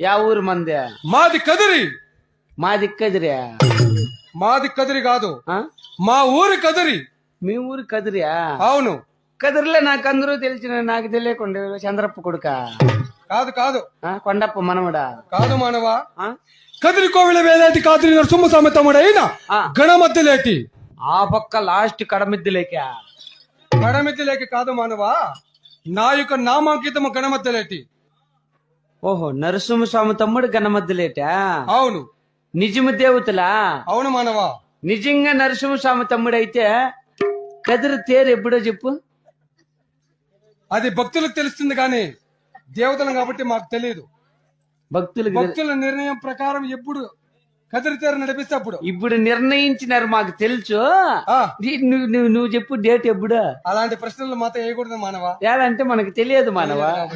Yeah ఊరు మంది మాది కదిరి మా దిక్కదిరా మాది కదిరి కాదు ఆ? మా ఊరి కదిరి మీ ఊరు కదిరియా అవును కదిరిలో నాకు అందరూ తెలిసిన నాకు తెలియకుండా చంద్రప్ప కొడుక కాదు కాదు కొండప్ప మనవడా కాదు మానవా ఆ? కదిరి కోవిల వేదాటి కాదిరి నరసింహ స్వామి తమ్ముడైన ఆ. గణమధ్యలేటి ఆ పక్క లాస్ట్ కడమిద్దులేక గణమధ్యలేకి కాదు మానవా నా యొక్క నామాంకితము గణమధ్యలేటి ఓహో నరసింహస్వామి తమ్ముడు గణమద్దులేటా అవును. నిజము దేవతలా? అవును మానవా. నిజంగా నరసింహస్వామి తమ్ముడు అయితే కదిరి తేరు ఎప్పుడో చెప్పు. అది భక్తులకు తెలుస్తుంది కానీ దేవతలు కాబట్టి మాకు తెలియదు. భక్తులకు తెలి- భక్తుల నిర్ణయం ప్రకారం ఎప్పుడు కదిరి తేరు నడిపిస్తే అప్పుడు. ఇప్పుడు నిర్ణయించినారు మాకు తెలుసు. ఆ, నువ్వు నువ్వు నువ్వు చెప్పు డేట్ ఎప్పుడు? అలాంటి ప్రశ్నలు మాతో వేయకూడదు మానవా? ఏదంటే మనకు తెలియదు మానవా?